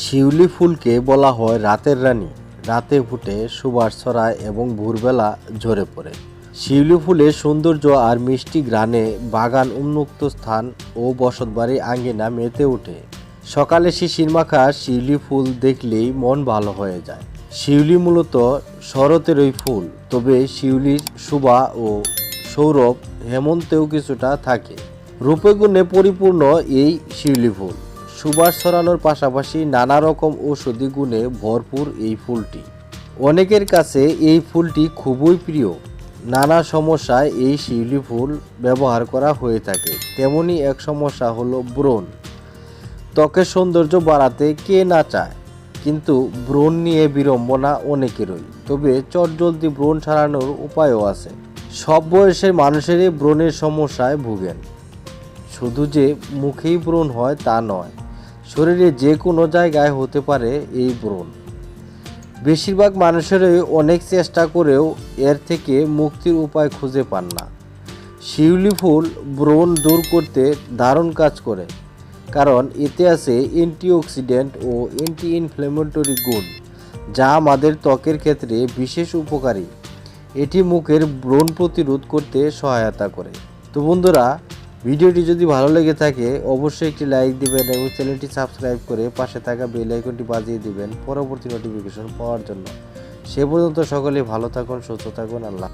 শিউলি ফুলকে বলা হয় রাতের রানী। রাতে ফুটে সুবাস ছড়ায় এবং ভোরবেলা ঝরে পড়ে। শিউলি ফুলের সৌন্দর্য আর মিষ্টি গ্রানে বাগান উন্মুক্ত স্থান ও বসতবাড়ি আঙ্গিনা মেতে ওঠে। সকালে শিশির মাখা শিউলি ফুল দেখলেই মন ভালো হয়ে যায়। শিউলি মূলত শরতেরই ফুল, তবে শিউলির সুবা ও সৌরভ হেমন্তেও কিছুটা থাকে। রূপে গুণে পরিপূর্ণ এই শিউলি ফুল। সুবাস ছড়ানোর পাশাপাশি নানা রকম ঔষধি গুণে ভরপুর এই ফুলটি। অনেকের কাছে এই ফুলটি খুবই প্রিয়। নানা সমস্যায় এই শিউলি ফুল ব্যবহার করা হয়ে থাকে। তেমনি এক সমস্যা হলো ব্রণ। ত্বকের সৌন্দর্য বাড়াতে কে না চায়, কিন্তু ব্রণ নিয়ে বিড়ম্বনা অনেকেরই। তবে চটজলদি ব্রণ সারানোর উপায়ও আছে। সব বয়সের মানুষেরই ব্রণের সমস্যায় ভুগেন। শুধু যে মুখেই ব্রণ হয় তা নয় শরীরে যে কোনো জায়গায় হতে পারে এই ব্রণ। বেশিরভাগ মানুষেরই অনেক চেষ্টা করেও এর থেকে মুক্তির উপায় খুঁজে পান না। শিউলি ফুল ব্রণ দূর করতে দারুণ কাজ করে, কারণ এতে আছে অ্যান্টিঅক্সিডেন্ট ও অ্যান্টি ইনফ্লেমেটরি গুণ, যা আমাদের ত্বকের ক্ষেত্রে বিশেষ উপকারী। এটি মুখের ব্রণ প্রতিরোধ করতে সহায়তা করে। তো বন্ধুরা ভিডিওটি যদি ভালো লেগে থাকে, অবশ্যই একটি লাইক দিবেন এবং চ্যানেলটি সাবস্ক্রাইব করে পাশে থাকা বেল আইকনটি বাজিয়ে দিবেন পরবর্তী নোটিফিকেশন পাওয়ার জন্য। সে পর্যন্ত সকলে ভালো থাকুন, সুস্থ থাকুন, আল্লাহ